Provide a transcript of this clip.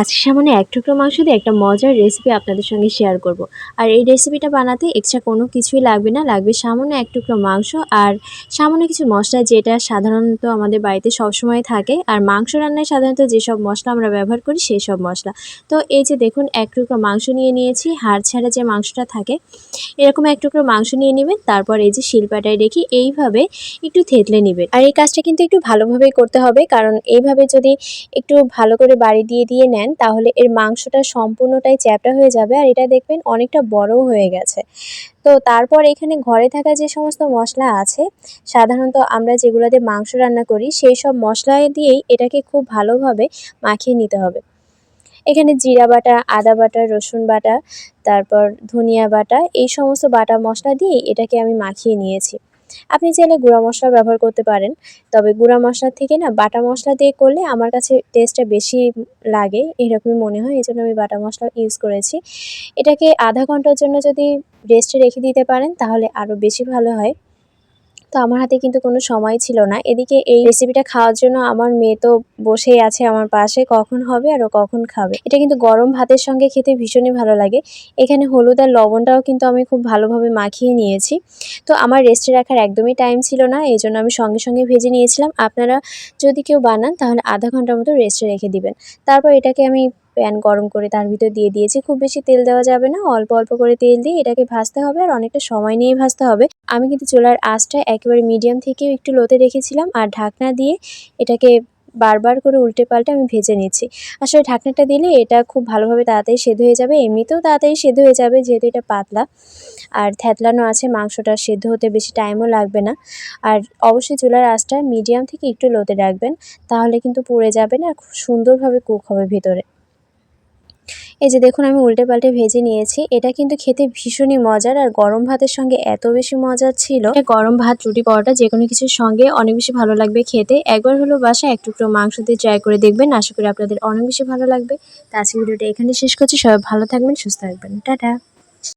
আজকে সামান্য এক টুকরো মাংস দিয়ে একটা মজার রেসিপি আপনাদের সঙ্গে শেয়ার করব। আর এই রেসিপিটা বানাতে এক্সট্রা কোনো কিছুই লাগবে না, লাগবে সামান্য এক টুকরো মাংস আর সামান্য কিছু মশলা যেটা সাধারণত আমাদের বাড়িতে সবসময় থাকে। আর মাংস রান্নায় সাধারণত যেসব মশলা আমরা ব্যবহার করি সেই সব মশলা। তো এই যে দেখুন, এক টুকরো মাংস নিয়ে নিয়েছি, হাড় ছাড়া যে মাংসটা থাকে, এরকম এক টুকরো মাংস নিয়ে নেবেন, তারপর এই যে শিলপাটায় রেখে এইভাবে একটু থেতলে নেবেন। আর এই কাজটা কিন্তু একটু ভালোভাবেই করতে হবে, কারণ এইভাবে যদি একটু ভালো করে বাড়ি দিয়ে দিয়ে নেন তাহলে এর মাংসটা সম্পূর্ণটাই চ্যাপটা হয়ে যাবে আর এটা দেখবেন অনেকটা বড়ও হয়ে গেছে। তো তারপর এখানে ঘরে থাকা যে সমস্ত মশলা আছে, সাধারণত আমরা যেগুলোতে মাংস রান্না করি, সেই সব মশলা দিয়েই এটাকে খুব ভালোভাবে মাখিয়ে নিতে হবে। এখানে জিরা বাটা, আদা বাটা, রসুন বাটা, তারপর ধনিয়া বাটা, এই সমস্ত বাটা মশলা দিয়েই এটাকে আমি মাখিয়ে নিয়েছি। আপনি চাইলে গুঁড়া মশলা ব্যবহার করতে পারেন। তবে গুঁড়া মশলার থেকে না বাটা মশলা দিয়ে করলে আমার কাছে টেস্টটা বেশি লাগে, এরকমই মনে হয়। এই জন্য আমি বাটা মশলা ইউজ করেছি। এটাকে আধা ঘণ্টার জন্য যদি রেস্টে রেখে দিতে পারেন, তাহলে আরও বেশি ভালো হয়। তো আমার হাতে কিন্তু কোনো সময় ছিল না। এদিকে এই রেসিপিটা খাওয়ার জন্য আমার মেয়ে তো বসেই আছে আমার পাশে, কখন হবে আর কখন খাবে? এটা কিন্তু গরম ভাতের সঙ্গে খেতে ভীষণই ভালো লাগে। এখানে হলুদ আর লবণটাও কিন্তু আমি খুব ভালোভাবে মাখিয়ে নিয়েছি। তো আমার রেস্টে রাখার একদমই টাইম ছিল না, এই জন্য আমি সঙ্গে সঙ্গে ভেজে নিয়েছিলাম। আপনারা যদি কেউ বানান তাহলে আধা ঘণ্টার মতো রেস্টে রেখে দিবেন। তারপর এটাকে আমি প্যান গরম করে তার ভিতর দিয়ে দিয়েছি। খুব বেশি তেল দেওয়া যাবে না। অল্প অল্প করে তেল দিয়ে এটাকে ভাজতে হবে আর অনেকটা সময় নিয়ে ভাজতে হবে। আমি কিন্তু চুলার আঁচটা একেবারে মিডিয়াম থেকেও একটু লোতে রেখেছিলাম আর ঢাকনা দিয়ে এটাকে বারবার করে উল্টে পাল্টে আমি ভেজে নিচ্ছি। আসলে ঢাকনাটা দিলে এটা খুব ভালোভাবে তাড়াতাড়ি সেদ্ধ হয়ে যাবে। এমনিতেও তাড়াতাড়ি সেদ্ধ হয়ে যাবে যেহেতু এটা পাতলা। আর থ্যাতলানো আছে, মাংসটা সেদ্ধ হতে বেশি টাইমও লাগবে না। আর অবশ্যই চুলার আঁচটা মিডিয়াম থেকে একটু লোতে রাখবেন। তাহলে কিন্তু পুড়ে যাবে না, খুব সুন্দরভাবে কুক হবে ভিতরে। এই যে দেখুন, আমি উল্টে পাল্টে ভেজে নিয়েছি। এটা কিন্তু খেতে ভীষণই মজার আর গরম ভাতের সঙ্গে এত বেশি মজার ছিল। গরম ভাত, রুটি, পরোটা যে কোনো কিছুর সঙ্গে অনেক বেশি ভালো লাগবে খেতে। একবার হলো বাসা এক টুকরো মাংস দিয়ে ট্রাই করে দেখবেন। আশা করি আপনাদের অনেক বেশি ভালো লাগবে। তা আজকে ভিডিওটা এখানে শেষ করছি। সবাই ভালো থাকবেন, সুস্থ থাকবেন। টাটা।